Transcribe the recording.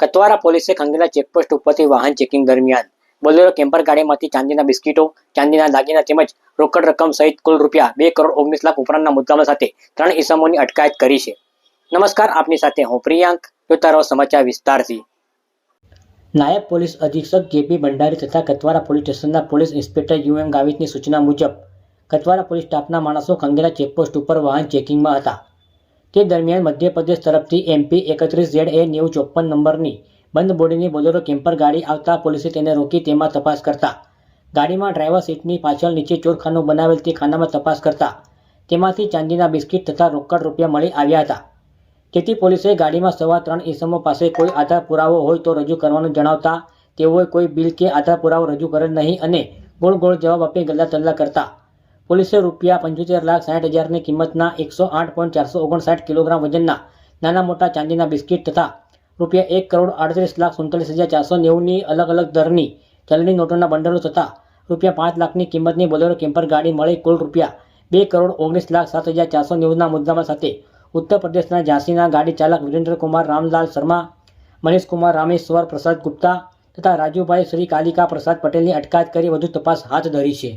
કતવારા પોલીસે ખંગેલા ચેકપોસ્ટ ઉપરથી વાહન ચેકિંગ દરમિયાન બોલેરો કેમ્પર ગાડીમાંથી ચાંદીના બિસ્કીટો, ચાંદીના દાગીના તેમજ રોકડ રકમ સહિત કુલ રૂપિયા બે કરોડ ઓગણીસ લાખ ઉપરાંતના મુદ્દાઓ સાથે ત્રણ ઇસમોની અટકાયત કરી છે. નમસ્કાર, આપની સાથે હું પ્રિયાંક, જોતા રહો સમાચાર વિસ્તારથી. નાયબ પોલીસ અધિક્ષક જેપી ભંડારી તથા કતવારા પોલીસ સ્ટેશનના પોલીસ ઇન્સ્પેક્ટર યુ એમ ગાવિતની સૂચના મુજબ, કતવારા પોલીસ સ્ટાફના માણસો ખંગેલા ચેકપોસ્ટ ઉપર વાહન ચેકિંગમાં હતા. તે દરમિયાન મધ્યપ્રદેશ તરફથી એમપી એકત્રીસ ઝેડ એ નેવું ચોપન નંબરની બંધ બોડીની બોલેરો કેમ્પર ગાડી આવતા પોલીસે તેને રોકી તેમાં તપાસ કરતા. ગાડીમાં ડ્રાઈવર સીટની પાછળ નીચે ચોરખાનું બનાવેલ તે ખાનામાં તપાસ કરતા. તેમાંથી ચાંદીના બિસ્કિટ તથા રોકડ રૂપિયા મળી આવ્યા હતા. તેથી પોલીસે ગાડીમાં સવા ત્રણ ઇસમો પાસે કોઈ આધાર પુરાવો હોય તો રજૂ કરવાનું જણાવતા, તેઓએ કોઈ બિલ કે આધાર પુરાવો રજૂ કરેલ નહીં અને ગોળ ગોળ જવાબ આપી ગલ્લા તલ્લા કરતા. પોલીસે રૂપિયા પંચોતેર લાખ સાઠ હજારની કિંમતના એકસો આઠ પોઈન્ટ ચારસો ઓગણસાઠ કિલોગ્રામ વજનના નાના મોટા ચાંદીના બિસ્કિટ તથા રૂપિયા એક કરોડ આડત્રીસ લાખ સુડતાલીસ હજાર ચારસો નેવુંની અલગ અલગ દરની ચલણી નોટોના બંડલો તથા રૂપિયા પાંચ લાખની કિંમતની બોલેરો કેમ્પર ગાડી મળી કુલ રૂપિયા બે કરોડ ઓગણીસ લાખ સાત હજાર ચારસો નેવુંના મુદ્દામાં સાથે ઉત્તર પ્રદેશના ઝાંસીના ગાડી ચાલક વિરેન્દ્રકુમાર રામલાલ શર્મા મનીષકુમાર રામેશ્વર પ્રસાદ ગુપ્તા તથા રાજુભાઈ શ્રી કાલિકા પ્રસાદ પટેલની અટકાયત કરી વધુ તપાસ હાથ ધરી છે.